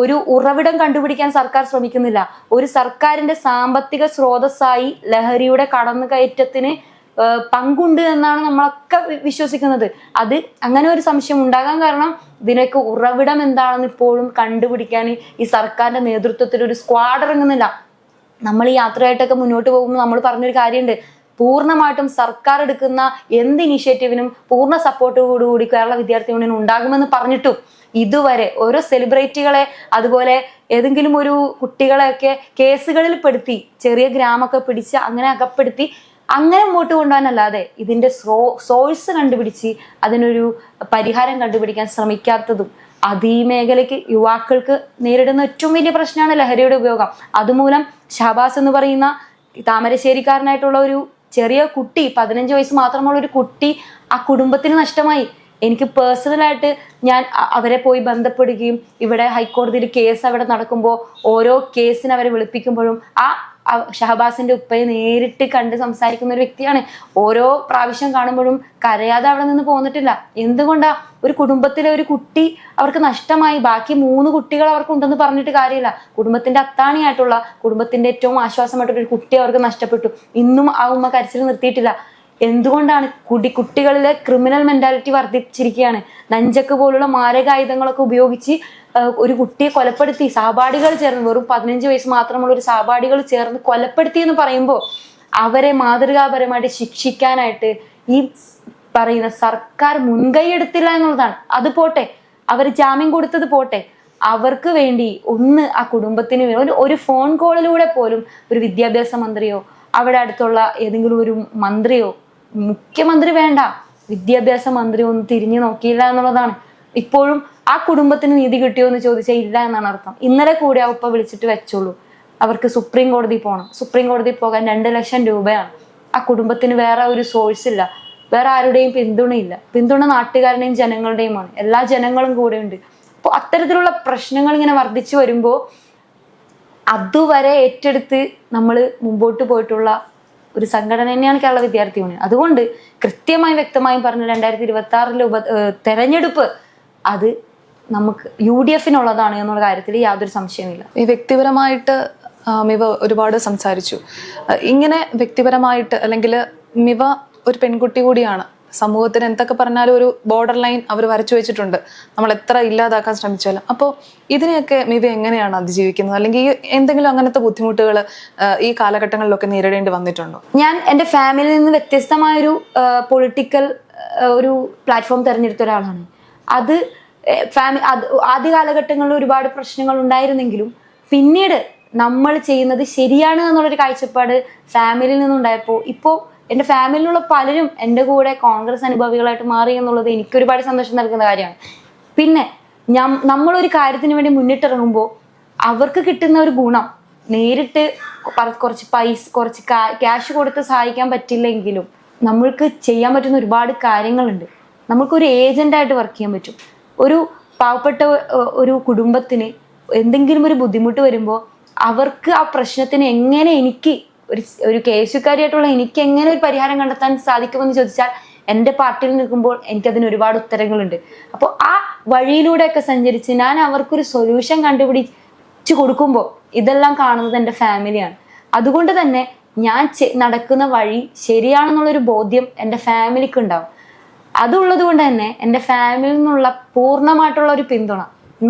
ഒരു ഉറവിടം കണ്ടുപിടിക്കാൻ സർക്കാർ ശ്രമിക്കുന്നില്ല. ഒരു സർക്കാരിന്റെ സാമ്പത്തിക സ്രോതസ്സായി ലഹരിയുടെ കടന്നുകയറ്റത്തിന് പങ്കുണ്ട് എന്നാണ് നമ്മളൊക്കെ വിശ്വസിക്കുന്നത്. അത് അങ്ങനെ ഒരു സംശയം ഉണ്ടാകാൻ കാരണം ഇതിനൊക്കെ ഉറവിടം എന്താണെന്ന് ഇപ്പോഴും കണ്ടുപിടിക്കാൻ ഈ സർക്കാരിന്റെ നേതൃത്വത്തിൽ ഒരു സ്ക്വാഡ് ഇറങ്ങുന്നില്ല. നമ്മൾ ഈ യാത്രയായിട്ടൊക്കെ മുന്നോട്ട് പോകുമ്പോൾ നമ്മൾ പറഞ്ഞൊരു കാര്യമുണ്ട്. പൂർണമായിട്ടും സർക്കാർ എടുക്കുന്ന എന്ത് ഇനീഷ്യേറ്റീവിനും പൂർണ സപ്പോർട്ടോടുകൂടി കേരള വിദ്യാർത്ഥി യൂണിയൻ ഉണ്ടാകുമെന്ന് പറഞ്ഞിട്ടും ഇതുവരെ ഓരോ സെലിബ്രിറ്റികളെ അതുപോലെ ഏതെങ്കിലും ഒരു കുട്ടികളെയൊക്കെ കേസുകളിൽ പെടുത്തി ചെറിയ ഗ്രാമൊക്കെ പിടിച്ച് അങ്ങനെ അകപ്പെടുത്തി അങ്ങനെ മുമ്പോട്ട് കൊണ്ടുപോകാനല്ലാതെ ഇതിന്റെ സ്രോ സോഴ്സ് കണ്ടുപിടിച്ച് അതിനൊരു പരിഹാരം കണ്ടുപിടിക്കാൻ ശ്രമിക്കാത്തതും അത് ഈ മേഖലയ്ക്ക് യുവാക്കൾക്ക് നേരിടുന്ന ഏറ്റവും വലിയ പ്രശ്നമാണ് ലഹരിയുടെ ഉപയോഗം. അതുമൂലം ഷഹബാസ് എന്ന് പറയുന്ന താമരശ്ശേരിക്കാരനായിട്ടുള്ള ഒരു ചെറിയ കുട്ടി പതിനഞ്ച് വയസ്സ് മാത്രമുള്ള ഒരു കുട്ടി ആ കുടുംബത്തിന് നഷ്ടമായി. എനിക്ക് പേഴ്സണലായിട്ട് ഞാൻ അവരെ പോയി ബന്ധപ്പെടുകയും ഇവിടെ ഹൈക്കോടതിയിൽ കേസ് അവിടെ നടക്കുമ്പോൾ ഓരോ കേസിന് അവരെ വിളിപ്പിക്കുമ്പോഴും ആ ആ ഷഹബാസിന്റെ ഉപ്പയെ നേരിട്ട് കണ്ട് സംസാരിക്കുന്ന ഒരു വ്യക്തിയാണ്. ഓരോ പ്രാവശ്യം കാണുമ്പോഴും കരയാതെ അവിടെ നിന്ന് പോന്നിട്ടില്ല. എന്തുകൊണ്ടാ? ഒരു കുടുംബത്തിലെ ഒരു കുട്ടി അവർക്ക് നഷ്ടമായി. ബാക്കി മൂന്ന് കുട്ടികൾ അവർക്ക് ഉണ്ടെന്ന് പറഞ്ഞിട്ട് കാര്യമില്ല. കുടുംബത്തിന്റെ അത്താണിയായിട്ടുള്ള കുടുംബത്തിന്റെ ഏറ്റവും ആശ്വാസമായിട്ടുള്ള ഒരു കുട്ടി അവർക്ക് നഷ്ടപ്പെട്ടു. ഇന്നും ആ ഉമ്മ കരച്ചിൽ നിർത്തിയിട്ടില്ല. എന്തുകൊണ്ടാണ് കുടി കുട്ടികളിലെ ക്രിമിനൽ മെന്റാലിറ്റി വർദ്ധിച്ചിരിക്കുകയാണ്? നഞ്ചക്ക് പോലുള്ള മാരകായുധങ്ങളൊക്കെ ഉപയോഗിച്ച് ഒരു കുട്ടിയെ കൊലപ്പെടുത്തി സാപാടികൾ ചേർന്ന് വെറും പതിനഞ്ച് വയസ്സ് മാത്രമുള്ള ഒരു സാപാടികൾ ചേർന്ന് കൊലപ്പെടുത്തി എന്ന് പറയുമ്പോൾ അവരെ മാതൃകാപരമായിട്ട് ശിക്ഷിക്കാനായിട്ട് ഈ പറയുന്ന സർക്കാർ മുൻകൈ എടുത്തില്ല എന്നുള്ളതാണ്. അത് പോട്ടെ. അവർ ജാമ്യം കൊടുത്തത് പോട്ടെ. അവർക്ക് വേണ്ടി ഒന്ന് ആ കുടുംബത്തിന് വേണ്ടി ഒരു ഫോൺ കോളിലൂടെ പോലും ഒരു വിദ്യാഭ്യാസ മന്ത്രിയോ അവിടെ അടുത്തുള്ള ഏതെങ്കിലും ഒരു മന്ത്രിയോ മുഖ്യമന്ത്രി വേണ്ട. വിദ്യാഭ്യാസ മന്ത്രി ഒന്ന് തിരിഞ്ഞു നോക്കിയില്ല എന്നുള്ളതാണ്. ഇപ്പോഴും ആ കുടുംബത്തിന് നീതി കിട്ടിയോ എന്ന് ചോദിച്ചാൽ ഇല്ല എന്നാണ് അർത്ഥം. ഇന്നലെ കൂടി ആ ഉപ്പ വിളിച്ചിട്ട് വെച്ചോളൂ. അവർക്ക് സുപ്രീം കോടതി പോകണം സുപ്രീം കോടതി പോകാൻ രണ്ട് ലക്ഷം രൂപയാണ്. ആ കുടുംബത്തിന് വേറെ ഒരു സോഴ്സ് ഇല്ല. വേറെ ആരുടെയും പിന്തുണയില്ല. പിന്തുണ നാട്ടുകാരുടെയും ജനങ്ങളുടെയുമാണ്. എല്ലാ ജനങ്ങളും കൂടെ ഉണ്ട്. അപ്പോൾ അത്തരത്തിലുള്ള പ്രശ്നങ്ങൾ ഇങ്ങനെ വർദ്ധിച്ചു വരുമ്പോൾ അതുവരെ ഏറ്റെടുത്ത് നമ്മൾ മുമ്പോട്ട് പോയിട്ടുള്ള ഒരു സംഘടന തന്നെയാണ് കേരള വിദ്യാർത്ഥി യൂണിയൻ. അതുകൊണ്ട് കൃത്യമായും വ്യക്തമായും പറഞ്ഞു രണ്ടായിരത്തി ഇരുപത്തി ആറിലെ ഉപ തെരഞ്ഞെടുപ്പ് അത് നമുക്ക് യു ഡി എഫിനുള്ളതാണ് എന്നുള്ള കാര്യത്തിൽ യാതൊരു സംശയമില്ല ഈ വ്യക്തിപരമായിട്ട് മിവ ഒരുപാട് സംസാരിച്ചു. ഇങ്ങനെ വ്യക്തിപരമായിട്ട് അല്ലെങ്കിൽ മിവ ഒരു പെൺകുട്ടി കൂടിയാണ് സമൂഹത്തിന് എന്തൊക്കെ പറഞ്ഞാലും ഒരു ബോർഡർ ലൈൻ അവർ വരച്ചു വെച്ചിട്ടുണ്ട്. നമ്മൾ എത്ര ഇല്ലാതാക്കാൻ ശ്രമിച്ചാലും. അപ്പോൾ ഇതിനെയൊക്കെ മിവ എങ്ങനെയാണ് അതിജീവിക്കുന്നത്? അല്ലെങ്കിൽ എന്തെങ്കിലും അങ്ങനത്തെ ബുദ്ധിമുട്ടുകൾ ഈ കാലഘട്ടങ്ങളിലൊക്കെ നേരിടേണ്ടി വന്നിട്ടുണ്ടോ? ഞാൻ എന്റെ ഫാമിലിയിൽ നിന്ന് വ്യത്യസ്തമായൊരു പൊളിറ്റിക്കൽ ഒരു പ്ലാറ്റ്ഫോം തിരഞ്ഞെടുത്ത ഒരാളാണ്. അത് ഫാമി ആദ്യ കാലഘട്ടങ്ങളിൽ ഒരുപാട് പ്രശ്നങ്ങൾ ഉണ്ടായിരുന്നെങ്കിലും പിന്നീട് നമ്മൾ ചെയ്യുന്നത് ശരിയാണ് എന്നുള്ളൊരു കാഴ്ചപ്പാട് ഫാമിലിയിൽ നിന്നുണ്ടായപ്പോൾ ഇപ്പോൾ എന്റെ ഫാമിലിയിലുള്ള പലരും എന്റെ കൂടെ കോൺഗ്രസ് അനുഭവികളായിട്ട് മാറി എന്നുള്ളത് എനിക്ക് ഒരുപാട് സന്തോഷം നൽകുന്ന കാര്യമാണ്. പിന്നെ നമ്മളൊരു കാര്യത്തിന് വേണ്ടി മുന്നിട്ടിറങ്ങുമ്പോൾ അവർക്ക് കിട്ടുന്ന ഒരു ഗുണം നേരിട്ട് കുറച്ച് പൈസ കുറച്ച് ക്യാഷ് കൊടുത്ത് സഹായിക്കാൻ പറ്റില്ലെങ്കിലും നമ്മൾക്ക് ചെയ്യാൻ പറ്റുന്ന ഒരുപാട് കാര്യങ്ങളുണ്ട്. നമുക്കൊരു ഏജന്റായിട്ട് വർക്ക് ചെയ്യാൻ പറ്റും. ഒരു പാവപ്പെട്ട ഒരു കുടുംബത്തിന് എന്തെങ്കിലും ഒരു ബുദ്ധിമുട്ട് വരുമ്പോൾ അവർക്ക് ആ പ്രശ്നത്തിന് എങ്ങനെ എനിക്ക് ഒരു ഒരു കേസുകാരിയായിട്ടുള്ള എനിക്ക് എങ്ങനെ ഒരു പരിഹാരം കണ്ടെത്താൻ സാധിക്കുമെന്ന് ചോദിച്ചാൽ എന്റെ പാർട്ടിയിൽ നിൽക്കുമ്പോൾ എനിക്കതിന് ഒരുപാട് ഉത്തരങ്ങളുണ്ട്. അപ്പോൾ ആ വഴിയിലൂടെയൊക്കെ സഞ്ചരിച്ച് ഞാൻ അവർക്കൊരു സൊല്യൂഷൻ കണ്ടുപിടിച്ച് കൊടുക്കുമ്പോൾ ഇതെല്ലാം കാണുന്നത് എന്റെ ഫാമിലിയാണ് അതുകൊണ്ട് തന്നെ ഞാൻ നടക്കുന്ന വഴി ശരിയാണെന്നുള്ളൊരു ബോധ്യം എന്റെ ഫാമിലിക്ക് ഉണ്ടാവും. അതുള്ളത് കൊണ്ട് തന്നെ എന്റെ ഫാമിലിയിൽ നിന്നുള്ള പൂർണമായിട്ടുള്ള ഒരു പിന്തുണ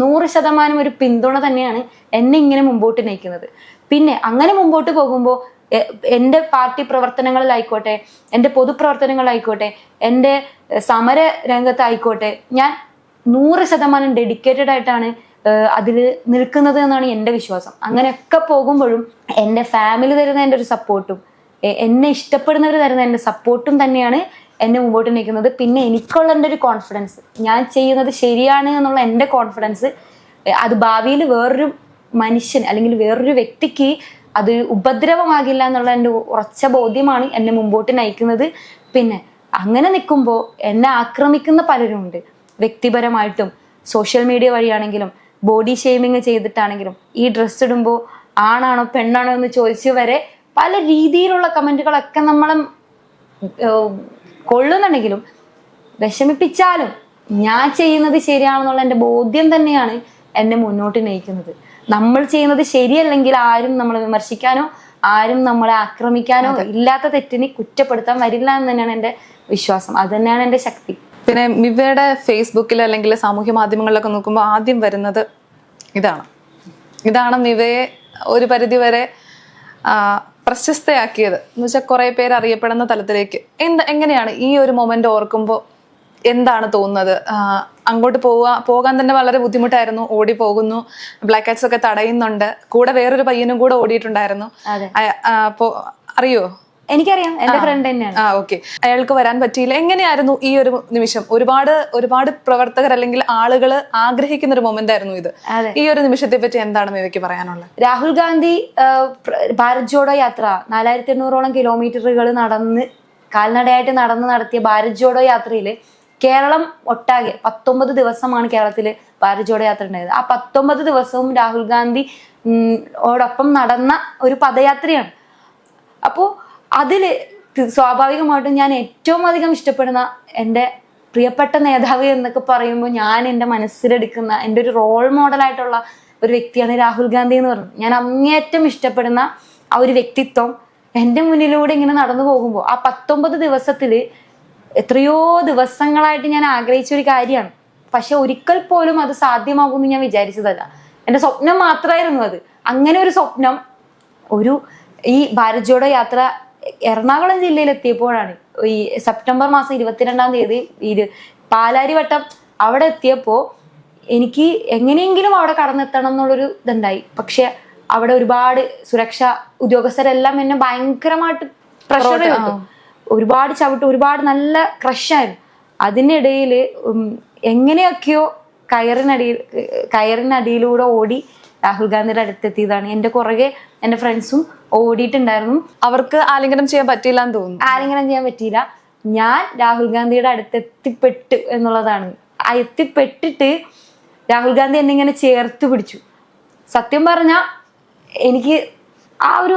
നൂറ് ശതമാനം ഒരു പിന്തുണ തന്നെയാണ് എന്നെ ഇങ്ങനെ മുമ്പോട്ട് നയിക്കുന്നത്. പിന്നെ അങ്ങനെ മുമ്പോട്ട് പോകുമ്പോൾ എന്റെ പാർട്ടി പ്രവർത്തനങ്ങളിലായിക്കോട്ടെ എന്റെ പൊതുപ്രവർത്തനങ്ങളായിക്കോട്ടെ എന്റെ സമര രംഗത്തായിക്കോട്ടെ ഞാൻ നൂറ് ശതമാനം ഡെഡിക്കേറ്റഡ് ആയിട്ടാണ് അതിൽ നിൽക്കുന്നത് എന്നാണ് എന്റെ വിശ്വാസം. അങ്ങനെയൊക്കെ പോകുമ്പോഴും എന്റെ ഫാമിലി തരുന്ന എന്റെ ഒരു സപ്പോർട്ടും എന്നെ ഇഷ്ടപ്പെടുന്നവർ തരുന്ന എന്റെ സപ്പോർട്ടും തന്നെയാണ് എന്നെ മുമ്പോട്ട് നിൽക്കുന്നത് പിന്നെ എനിക്കുള്ള എന്റെ ഒരു കോൺഫിഡൻസ് ഞാൻ ചെയ്യുന്നത് ശരിയാണ് എന്നുള്ള എന്റെ കോൺഫിഡൻസ് അത് ഭാവിയിൽ വേറൊരു മനുഷ്യൻ അല്ലെങ്കിൽ വേറൊരു വ്യക്തിക്ക് അത് ഉപദ്രവമാകില്ല എന്നുള്ള എന്റെ ഉറച്ച ബോധ്യമാണ് എന്നെ മുമ്പോട്ട് നയിക്കുന്നത്. പിന്നെ അങ്ങനെ നിൽക്കുമ്പോൾ എന്നെ ആക്രമിക്കുന്ന പലരും ഉണ്ട് വ്യക്തിപരമായിട്ടും സോഷ്യൽ മീഡിയ വഴിയാണെങ്കിലും ബോഡി ഷെയ്മിങ് ചെയ്തിട്ടാണെങ്കിലും ഈ ഡ്രസ്സ് ഇടുമ്പോൾ ആണാണോ പെണ്ണാണോ എന്ന് ചോദിച്ചു വരെ പല രീതിയിലുള്ള കമന്റുകളൊക്കെ നമ്മളെ കൊള്ളുന്നുണ്ടെങ്കിലും വിഷമിപ്പിച്ചാലും ഞാൻ ചെയ്യുന്നത് ശരിയാണെന്നുള്ള എന്റെ ബോധ്യം തന്നെയാണ് എന്നെ മുന്നോട്ട് നയിക്കുന്നത്. നമ്മൾ ചെയ്യുന്നത് ശരിയല്ലെങ്കിൽ ആരും നമ്മളെ വിമർശിക്കാനോ ആരും നമ്മളെ ആക്രമിക്കാനോ ഇല്ലാത്ത തെറ്റിനെ കുറ്റപ്പെടുത്താൻ വരില്ല എന്ന് തന്നെയാണ് എന്റെ വിശ്വാസം. അത് തന്നെയാണ് എന്റെ ശക്തി. പിന്നെ മിവയുടെ ഫേസ്ബുക്കിൽ അല്ലെങ്കിൽ സാമൂഹ്യ മാധ്യമങ്ങളിലൊക്കെ നോക്കുമ്പോൾ ആദ്യം വരുന്നത് ഇതാണ്. ഇതാണ് മിവയെ ഒരു പരിധിവരെ പ്രശസ്തയാക്കിയത്. എന്ന് വെച്ചാൽ കുറെ പേര് അറിയപ്പെടുന്ന തലത്തിലേക്ക്. എന്ത് എങ്ങനെയാണ് ഈ ഒരു മൊമെന്റ് ഓർക്കുമ്പോൾ എന്താണ് തോന്നുന്നത്? അങ്ങോട്ട് പോവാ പോകാൻ തന്നെ വളരെ ബുദ്ധിമുട്ടായിരുന്നു. ഓടി പോകുന്നു. ബ്ലാക്ക് ആറ്റ്സ് ഒക്കെ തടയുന്നുണ്ട്. കൂടെ വേറൊരു പയ്യനും കൂടെ ഓടിയിട്ടുണ്ടായിരുന്നു. അറിയോ? എനിക്കറിയാം. എന്റെ ഫ്രണ്ട് തന്നെയാണ്. ആ ഓക്കെ അയാൾക്ക് വരാൻ പറ്റിയില്ല. എങ്ങനെയായിരുന്നു ഈ ഒരു നിമിഷം? ഒരുപാട് ഒരുപാട് പ്രവർത്തകർ അല്ലെങ്കിൽ ആളുകൾ ആഗ്രഹിക്കുന്ന ഒരു മൊമെന്റ് ആയിരുന്നു ഇത്. ഈ ഒരു നിമിഷത്തെ പറ്റി എന്താണ് മേവയ്ക്ക് പറയാനുള്ളത്? രാഹുൽ ഗാന്ധി ഭാരത് ജോഡോ യാത്ര. നാലായിരത്തി എണ്ണൂറോളം കിലോമീറ്ററുകൾ നടന്ന് കാൽനടയായിട്ട് നടന്ന് നടത്തിയ ഭാരത് ജോഡോ യാത്രയിൽ കേരളം ഒട്ടാകെ പത്തൊമ്പത് ദിവസമാണ് കേരളത്തിൽ ഭാരത് ജോഡോ യാത്ര ഉണ്ടായത്. ആ പത്തൊമ്പത് ദിവസവും രാഹുൽ ഗാന്ധി ഓടൊപ്പം നടന്ന ഒരു പദയാത്രയാണ്. അപ്പോൾ അതിൽ സ്വാഭാവികമായിട്ടും ഞാൻ ഏറ്റവും അധികം ഇഷ്ടപ്പെടുന്ന എന്റെ പ്രിയപ്പെട്ട നേതാവ് എന്നൊക്കെ പറയുമ്പോൾ ഞാൻ എന്റെ മനസ്സിലെടുക്കുന്ന എന്റെ ഒരു റോൾ മോഡലായിട്ടുള്ള ഒരു വ്യക്തിയാണ് രാഹുൽ ഗാന്ധി എന്ന് പറയുന്നത് ഞാൻ അങ്ങേറ്റം ഇഷ്ടപ്പെടുന്ന ആ ഒരു വ്യക്തിത്വം എന്റെ മുന്നിലൂടെ ഇങ്ങനെ നടന്നു പോകുമ്പോൾ ആ പത്തൊമ്പത് ദിവസത്തിൽ എത്രയോ ദിവസങ്ങളായിട്ട് ഞാൻ ആഗ്രഹിച്ച ഒരു കാര്യമാണ്. പക്ഷെ ഒരിക്കൽ പോലും അത് സാധ്യമാകുമെന്ന് ഞാൻ വിചാരിച്ചതല്ല. എന്റെ സ്വപ്നം മാത്രമായിരുന്നു അത്. അങ്ങനെ ഒരു സ്വപ്നം ഒരു ഈ ഭാരത് ജോഡോ യാത്ര എറണാകുളം ജില്ലയിൽ എത്തിയപ്പോഴാണ് ഈ സെപ്റ്റംബർ മാസം ഇരുപത്തിരണ്ടാം തീയതി ഈ പാലാരിവട്ടം അവിടെ എത്തിയപ്പോൾ എനിക്ക് എങ്ങനെയെങ്കിലും അവിടെ കടന്നെത്തണം എന്നുള്ളൊരു ഇതുണ്ടായി. പക്ഷെ അവിടെ ഒരുപാട് സുരക്ഷാ ഉദ്യോഗസ്ഥരെല്ലാം എന്നെ ഭയങ്കരമായിട്ട് പ്രഷർ ചെയ്തു. ഒരുപാട് ചവിട്ട് ഒരുപാട് നല്ല ക്രഷായിരുന്നു അതിനിടയിൽ എങ്ങനെയൊക്കെയോ കയറിനടിയിൽ കയറിനടിയിലൂടെ ഓടി രാഹുൽ ഗാന്ധിയുടെ അടുത്തെത്തിയതാണ്. എന്റെ കുറകെ എന്റെ ഫ്രണ്ട്സും ഓടിയിട്ടുണ്ടായിരുന്നു. അവർക്ക് ആലിംഗനം ചെയ്യാൻ പറ്റില്ല എന്ന് തോന്നുന്നു. ആലിംഗനം ചെയ്യാൻ പറ്റിയില്ല. ഞാൻ രാഹുൽ ഗാന്ധിയുടെ അടുത്ത് എത്തിപ്പെട്ടു എന്നുള്ളതാണ്. ആ എത്തിപ്പെട്ടിട്ട് രാഹുൽ ഗാന്ധി എന്നെ ഇങ്ങനെ ചേർത്ത് പിടിച്ചു. സത്യം പറഞ്ഞാൽ എനിക്ക് ആ ഒരു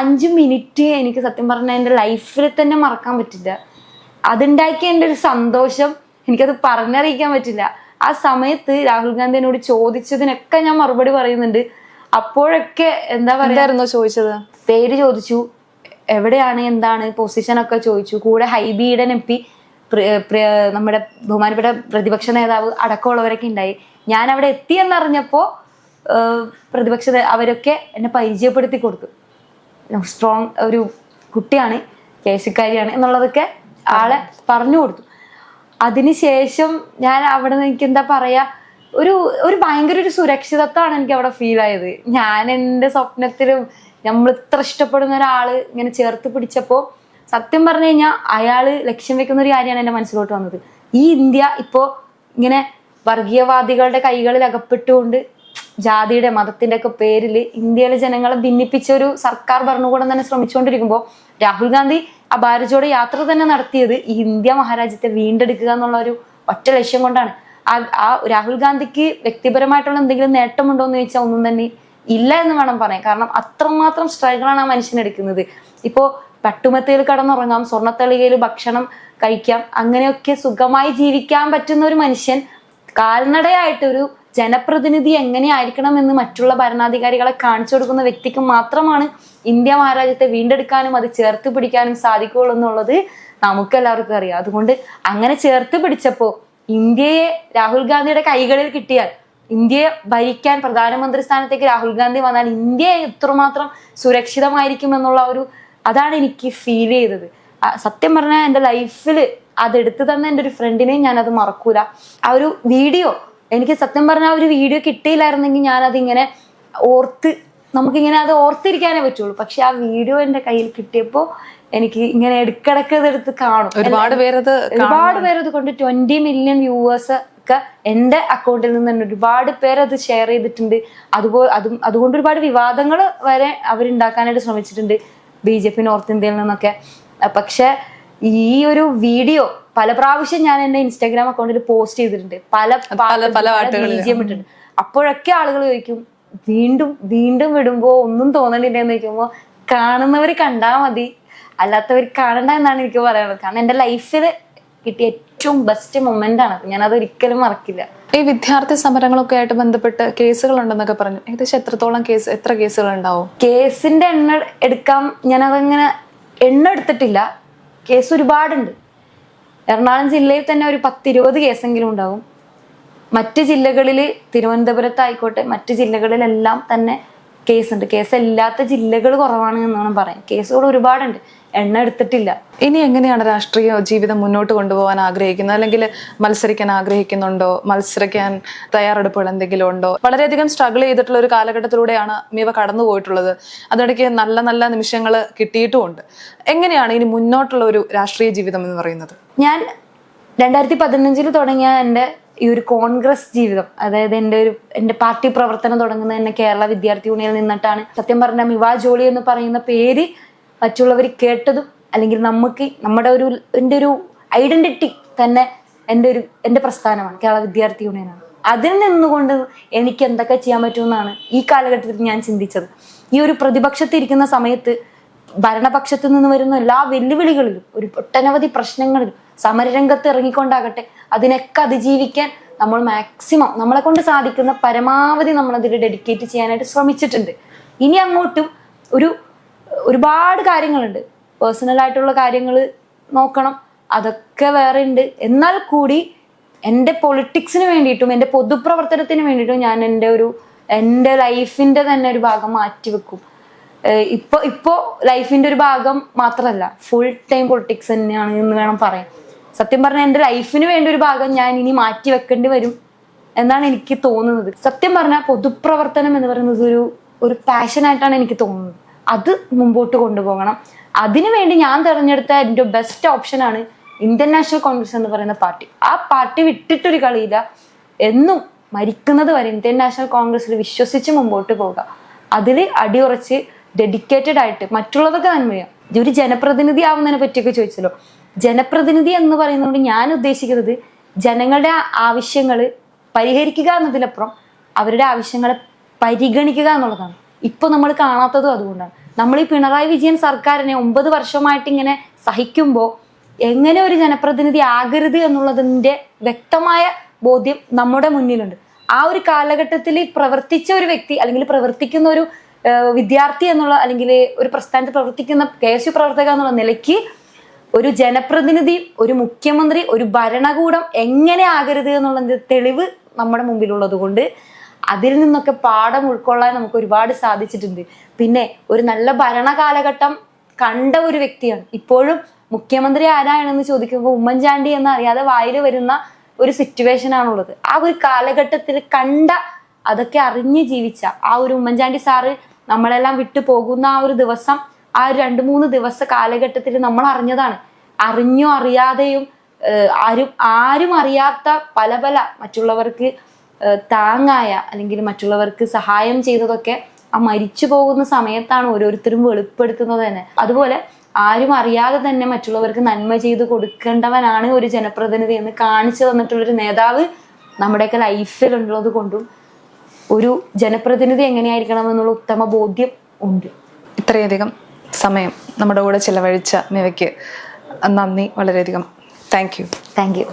അഞ്ച് മിനിറ്റ് എനിക്ക് സത്യം പറഞ്ഞാൽ എന്റെ ലൈഫിൽ തന്നെ മറക്കാൻ പറ്റില്ല. അതുണ്ടാക്കിയ എന്റെ ഒരു സന്തോഷം എനിക്കത് പറഞ്ഞറിയിക്കാൻ പറ്റില്ല. ആ സമയത്ത് രാഹുൽ ഗാന്ധി എന്നോട് ചോദിച്ചതിനൊക്കെ ഞാൻ മറുപടി പറയുന്നുണ്ട്. അപ്പോഴൊക്കെ എന്താ പറയാ ചോദിച്ചത്? പേര് ചോദിച്ചു. എവിടെയാണ് എന്താണ് പൊസിഷൻ ഒക്കെ ചോദിച്ചു. കൂടെ ഹൈബിയുടെ എം പി നമ്മുടെ ബഹുമാനപ്പെട്ട പ്രതിപക്ഷ നേതാവ് അടക്കമുള്ളവരൊക്കെ ഉണ്ടായി. ഞാൻ അവിടെ എത്തിയെന്നറിഞ്ഞപ്പോൾ പ്രതിപക്ഷ അവരൊക്കെ എന്നെ പരിചയപ്പെടുത്തി കൊടുത്തു സ്ട്രോങ് ഒരു കുട്ടിയാണ് കേശക്കാരിയാണ് എന്നുള്ളതൊക്കെ ആളെ പറഞ്ഞു കൊടുത്തു. അതിനുശേഷം ഞാൻ അവിടെ നിന്ന് എനിക്ക് എന്താ പറയാ ഒരു ഒരു ഭയങ്കര ഒരു സുരക്ഷിതത്വമാണ് എനിക്ക് അവിടെ ഫീൽ ആയത്. ഞാൻ എന്റെ സ്വപ്നത്തിലും നമ്മൾ ഇത്ര ഇഷ്ടപ്പെടുന്ന ഒരാൾ ഇങ്ങനെ ചേർത്ത് പിടിച്ചപ്പോൾ സത്യം പറഞ്ഞു കഴിഞ്ഞാൽ അയാൾ ലക്ഷ്യം വെക്കുന്ന ഒരു കാര്യമാണ് എന്റെ മനസ്സിലോട്ട് വന്നത്. ഈ ഇന്ത്യ ഇപ്പോൾ ഇങ്ങനെ വർഗീയവാദികളുടെ കൈകളിൽ അകപ്പെട്ടുകൊണ്ട് ജാതിയുടെ മതത്തിന്റെ ഒക്കെ പേരിൽ ഇന്ത്യയിലെ ജനങ്ങളെ ഭിന്നിപ്പിച്ച ഒരു സർക്കാർ ഭരണകൂടം തന്നെ ശ്രമിച്ചുകൊണ്ടിരിക്കുമ്പോൾ രാഹുൽ ഗാന്ധി ആ ഭാരത് യാത്ര തന്നെ നടത്തിയത് ഈ ഇന്ത്യ മഹാരാജ്യത്തെ വീണ്ടെടുക്കുക എന്നുള്ള ഒരു ഒറ്റ ലക്ഷ്യം കൊണ്ടാണ്. ആ രാഹുൽ ഗാന്ധിക്ക് വ്യക്തിപരമായിട്ടുള്ള എന്തെങ്കിലും നേട്ടമുണ്ടോ എന്ന് ചോദിച്ചാൽ ഒന്നും തന്നെ ഇല്ല എന്ന് വേണം പറയാൻ. കാരണം അത്രമാത്രം സ്ട്രഗിളാണ് ആ മനുഷ്യൻ എടുക്കുന്നത്. ഇപ്പോൾ പട്ടുമത്തയിൽ കടന്നുറങ്ങാം സ്വർണത്തളികയിൽ ഭക്ഷണം കഴിക്കാം അങ്ങനെയൊക്കെ സുഖമായി ജീവിക്കാൻ പറ്റുന്ന ഒരു മനുഷ്യൻ കാൽനടയായിട്ട് ഒരു ജനപ്രതിനിധി എങ്ങനെയായിരിക്കണം എന്ന് മറ്റുള്ള ഭരണാധികാരികളെ കാണിച്ചു കൊടുക്കുന്ന വ്യക്തിക്ക് മാത്രമാണ് ഇന്ത്യ മഹാരാജ്യത്തെ വീണ്ടെടുക്കാനും അത് ചേർത്ത് പിടിക്കാനും സാധിക്കുകയുള്ളൂ എന്നുള്ളത് നമുക്ക് എല്ലാവർക്കും അറിയാം. അതുകൊണ്ട് അങ്ങനെ ചേർത്ത് പിടിച്ചപ്പോൾ ഇന്ത്യയെ രാഹുൽ ഗാന്ധിയുടെ കൈകളിൽ കിട്ടിയാൽ ഇന്ത്യയെ ഭരിക്കാൻ പ്രധാനമന്ത്രി സ്ഥാനത്തേക്ക് രാഹുൽ ഗാന്ധി വന്നാൽ ഇന്ത്യ എത്രമാത്രം സുരക്ഷിതമായിരിക്കും എന്നുള്ള ഒരു അതാണ് എനിക്ക് ഫീൽ ചെയ്തത്. സത്യം പറഞ്ഞാൽ എന്റെ ലൈഫിൽ അതെടുത്ത് തന്ന എന്റെ ഒരു ഫ്രണ്ടിനെയും ഞാനത് മറക്കൂല. ആ ഒരു വീഡിയോ എനിക്ക് സത്യം പറഞ്ഞാൽ ഒരു വീഡിയോ കിട്ടിയില്ലായിരുന്നെങ്കിൽ ഞാനതിങ്ങനെ ഓർത്ത് നമുക്കിങ്ങനെ അത് ഓർത്തിരിക്കാനേ പറ്റുള്ളൂ. പക്ഷെ ആ വീഡിയോ എന്റെ കയ്യിൽ കിട്ടിയപ്പോൾ എനിക്ക് ഇങ്ങനെ ഇടക്കിടക്ക് ഇതെടുത്ത് കാണും. ഒരുപാട് പേരത് ഒരുപാട് പേര് അത് കൊണ്ട് ട്വന്റി മില്യൺ വ്യൂവേഴ്സ് ഒക്കെ എന്റെ അക്കൗണ്ടിൽ നിന്ന് തന്നെ ഒരുപാട് പേര് അത് ഷെയർ ചെയ്തിട്ടുണ്ട്. അതുപോലെ അതും അതുകൊണ്ട് ഒരുപാട് വിവാദങ്ങൾ വരെ അവരുണ്ടാക്കാനായിട്ട് ശ്രമിച്ചിട്ടുണ്ട് ബി ജെ പി നോർത്ത് ഇന്ത്യയിൽ നിന്നൊക്കെ. പക്ഷെ ഈ ഒരു വീഡിയോ പല പ്രാവശ്യം ഞാൻ എന്റെ ഇൻസ്റ്റാഗ്രാം അക്കൗണ്ടിൽ പോസ്റ്റ് ചെയ്തിട്ടുണ്ട്. പല പല- പല. ബീജിയം ഇട്ടിട്ടുണ്ട്. അപ്പോഴൊക്കെ ആളുകൾ ചോദിക്കും വീണ്ടും വീണ്ടും വിടുമ്പോ ഒന്നും തോന്നണില്ല എന്ന് ചോദിക്കുമ്പോ കാണുന്നവർ കണ്ടാ മതി. അല്ലാത്തവർ കാണണ്ട എന്നാണ് എനിക്ക് പറയാനുള്ളത്. കാരണം എന്റെ ലൈഫിൽ കിട്ടിയ ഏറ്റവും ബെസ്റ്റ് മൊമെന്റ് ആണ്. ഞാൻ അത് ഒരിക്കലും മറക്കില്ല. ഈ വിദ്യാർത്ഥി സമരങ്ങളൊക്കെ ആയിട്ട് ബന്ധപ്പെട്ട് കേസുകൾ ഉണ്ടെന്നൊക്കെ പറഞ്ഞു. ഏകദേശം എത്രത്തോളം കേസ് എത്ര കേസുകൾ ഉണ്ടാവും കേസിന്റെ എണ്ണ എടുക്കാം. ഞാൻ ഞാനതങ്ങനെ എണ്ണ എടുത്തിട്ടില്ല. കേസ് ഒരുപാടുണ്ട്. എറണാകുളം ജില്ലയിൽ തന്നെ ഒരു പത്തിരുപത് കേസെങ്കിലും ഉണ്ടാവും. മറ്റ് ജില്ലകളിൽ തിരുവനന്തപുരത്തായിക്കോട്ടെ മറ്റ് ജില്ലകളിലെല്ലാം തന്നെ കേസുണ്ട്. കേസ് ഇല്ലാത്ത ജില്ലകൾ കുറവാണ് എന്നാണ് പറയാം കേസുകൾ ഒരുപാടുണ്ട്. എണ്ണ എടുത്തിട്ടില്ല. ഇനി എങ്ങനെയാണ് രാഷ്ട്രീയ ജീവിതം മുന്നോട്ട് കൊണ്ടുപോകാൻ ആഗ്രഹിക്കുന്നത്? അല്ലെങ്കിൽ മത്സരിക്കാൻ ആഗ്രഹിക്കുന്നുണ്ടോ? മത്സരിക്കാൻ തയ്യാറെടുപ്പുകൾ എന്തെങ്കിലും ഉണ്ടോ? വളരെയധികം സ്ട്രഗിൾ ചെയ്തിട്ടുള്ള ഒരു കാലഘട്ടത്തിലൂടെയാണ് മീവ കടന്നു പോയിട്ടുള്ളത്. അതിനിടയ്ക്ക് നല്ല നല്ല നിമിഷങ്ങൾ കിട്ടിയിട്ടുമുണ്ട്. എങ്ങനെയാണ് ഇനി മുന്നോട്ടുള്ള ഒരു രാഷ്ട്രീയ ജീവിതം എന്ന് പറയുന്നത്? ഞാൻ രണ്ടായിരത്തി പതിനഞ്ചിൽ തുടങ്ങിയ എന്റെ ഈ ഒരു കോൺഗ്രസ് ജീവിതം അതായത് എന്റെ ഒരു എന്റെ പാർട്ടി പ്രവർത്തനം തുടങ്ങുന്നത് തന്നെ കേരള വിദ്യാർത്ഥി യൂണിയനിൽ നിന്നിട്ടാണ്. സത്യം പറഞ്ഞാൽ മിവാ ജോളി എന്ന് പറയുന്ന പേര് മറ്റുള്ളവർ കേട്ടതും അല്ലെങ്കിൽ നമുക്ക് നമ്മുടെ ഒരു എന്റെ ഒരു ഐഡന്റിറ്റി തന്നെ എന്റെ ഒരു എന്റെ പ്രസ്ഥാനമാണ് കേരള വിദ്യാർത്ഥി യൂണിയനാണ്. അതിൽ നിന്നുകൊണ്ട് എനിക്ക് എന്തൊക്കെ ചെയ്യാൻ പറ്റുമെന്നാണ് ഈ കാലഘട്ടത്തിൽ ഞാൻ ചിന്തിച്ചത്. ഈ ഒരു പ്രതിപക്ഷത്തിരിക്കുന്ന സമയത്ത് ഭരണപക്ഷത്ത് നിന്ന് വരുന്ന എല്ലാ വെല്ലുവിളികളിലും ഒരു ഒട്ടനവധി പ്രശ്നങ്ങളിലും സമരരംഗത്ത് ഇറങ്ങിക്കൊണ്ടാകട്ടെ അതിനൊക്കെ അതിജീവിക്കാൻ നമ്മൾ മാക്സിമം നമ്മളെ കൊണ്ട് സാധിക്കുന്ന പരമാവധി നമ്മളതിൽ ഡെഡിക്കേറ്റ് ചെയ്യാനായിട്ട് ശ്രമിച്ചിട്ടുണ്ട്. ഇനി അങ്ങോട്ടും ഒരു ഒരുപാട് കാര്യങ്ങളുണ്ട്. പേഴ്സണൽ ആയിട്ടുള്ള കാര്യങ്ങൾ നോക്കണം. അതൊക്കെ വേറെ ഉണ്ട്. എന്നാൽ കൂടി എന്റെ പൊളിറ്റിക്സിന് വേണ്ടിയിട്ടും എന്റെ പൊതുപ്രവർത്തനത്തിന് വേണ്ടിയിട്ടും ഞാൻ എന്റെ ഒരു എന്റെ ലൈഫിന്റെ തന്നെ ഒരു ഭാഗം മാറ്റി വെക്കും. ഇപ്പോൾ ഇപ്പോൾ ഇപ്പോ ലൈഫിന്റെ ഒരു ഭാഗം മാത്രമല്ല ഫുൾ ടൈം പൊളിറ്റിക്സ് തന്നെയാണ് എന്ന് വേണം പറയാൻ. സത്യം പറഞ്ഞാൽ എന്റെ ലൈഫിന് വേണ്ടി ഒരു ഭാഗം ഞാൻ ഇനി മാറ്റി വെക്കേണ്ടി വരും എന്നാണ് എനിക്ക് തോന്നുന്നത്. സത്യം പറഞ്ഞാൽ പൊതുപ്രവർത്തനം എന്ന് പറയുന്നത് ഒരു ഒരു പാഷനായിട്ടാണ് എനിക്ക് തോന്നുന്നത്. അത് മുമ്പോട്ട് കൊണ്ടുപോകണം. അതിനു വേണ്ടി ഞാൻ തിരഞ്ഞെടുത്ത എന്റെ ബെസ്റ്റ് ഓപ്ഷനാണ് ഇന്ത്യൻ നാഷണൽ കോൺഗ്രസ് എന്ന് പറയുന്ന പാർട്ടി. ആ പാർട്ടി വിട്ടിട്ടൊരു കളിയില്ല. എന്നും മരിക്കുന്നത് വരെ ഇന്ത്യൻ നാഷണൽ കോൺഗ്രസ്സിൽ വിശ്വസിച്ച് മുമ്പോട്ട് പോകുക അതിൽ അടിയുറച്ച് ഡെഡിക്കേറ്റഡ് ആയിട്ട് മറ്റുള്ളവർക്ക് നന്മ ഒരു ജനപ്രതിനിധി ആവുന്നതിനെ പറ്റിയൊക്കെ ചോദിച്ചല്ലോ. ജനപ്രതിനിധി എന്ന് പറയുന്നതുകൊണ്ട് ഞാൻ ഉദ്ദേശിക്കുന്നത് ജനങ്ങളുടെ ആവശ്യങ്ങൾ പരിഹരിക്കുക എന്നതിലപ്പുറം അവരുടെ ആവശ്യങ്ങളെ പരിഗണിക്കുക എന്നുള്ളതാണ്. ഇപ്പൊ നമ്മൾ കാണാത്തതും അതുകൊണ്ടാണ്. നമ്മൾ ഈ പിണറായി വിജയൻ സർക്കാരിനെ ഒമ്പത് വർഷമായിട്ട് ഇങ്ങനെ സഹിക്കുമ്പോൾ എങ്ങനെ ഒരു ജനപ്രതിനിധി ആകരുത് എന്നുള്ളതിന്റെ വ്യക്തമായ ബോധ്യം നമ്മുടെ മുന്നിലുണ്ട്. ആ ഒരു കാലഘട്ടത്തിൽ പ്രവർത്തിച്ച ഒരു വ്യക്തി അല്ലെങ്കിൽ പ്രവർത്തിക്കുന്ന ഒരു വിദ്യാർത്ഥി എന്നുള്ള അല്ലെങ്കിൽ ഒരു പ്രസ്ഥാനത്ത് പ്രവർത്തിക്കുന്ന കെ എസ് യു പ്രവർത്തക എന്നുള്ള നിലയ്ക്ക് ഒരു ജനപ്രതിനിധി ഒരു മുഖ്യമന്ത്രി ഒരു ഭരണകൂടം എങ്ങനെ ആകരുത് എന്നുള്ളതിന്റെ തെളിവ് നമ്മുടെ മുമ്പിലുള്ളത് കൊണ്ട് അതിൽ നിന്നൊക്കെ പാഠം ഉൾക്കൊള്ളാൻ നമുക്ക് ഒരുപാട് സാധിച്ചിട്ടുണ്ട്. പിന്നെ ഒരു നല്ല ഭരണകാലഘട്ടം കണ്ട ഒരു വ്യക്തിയാണ്. ഇപ്പോഴും മുഖ്യമന്ത്രി ആരാണെന്ന് ചോദിക്കുമ്പോൾ ഉമ്മൻചാണ്ടി എന്ന് അറിയാതെ വായിൽ വരുന്ന ഒരു സിറ്റുവേഷൻ ആണുള്ളത്. ആ ഒരു കാലഘട്ടത്തിൽ കണ്ട അതൊക്കെ അറിഞ്ഞ് ജീവിച്ച ആ ഒരു ഉമ്മൻചാണ്ടി സാറ് നമ്മളെല്ലാം വിട്ടു പോകുന്ന ആ ഒരു ദിവസം ആ ഒരു രണ്ട് മൂന്ന് ദിവസ കാലഘട്ടത്തിൽ നമ്മൾ അറിഞ്ഞതാണ്. അറിഞ്ഞോ അറിയാതെയും ആരും ആരും അറിയാത്ത പല പല മറ്റുള്ളവർക്ക് താങ്ങായ അല്ലെങ്കിൽ മറ്റുള്ളവർക്ക് സഹായം ചെയ്തതൊക്കെ ആ മരിച്ചു പോകുന്ന സമയത്താണ് ഓരോരുത്തരും വെളിപ്പെടുത്തുന്നത് തന്നെ. അതുപോലെ ആരും അറിയാതെ തന്നെ മറ്റുള്ളവർക്ക് നന്മ ചെയ്തു കൊടുക്കേണ്ടവനാണ് ഒരു ജനപ്രതിനിധി എന്ന് കാണിച്ചു തന്നിട്ടുള്ളൊരു നേതാവ് നമ്മുടെയൊക്കെ ലൈഫിൽ ഉള്ളത് കൊണ്ടും ഒരു ജനപ്രതിനിധി എങ്ങനെയായിരിക്കണം എന്നുള്ള ഉത്തമ ബോധ്യം ഉണ്ട്. ഇത്രയധികം സമയം നമ്മുടെ കൂടെ ചിലവഴിച്ച മിവയ്ക്ക് നന്ദി വളരെയധികം. Thank you. Thank you.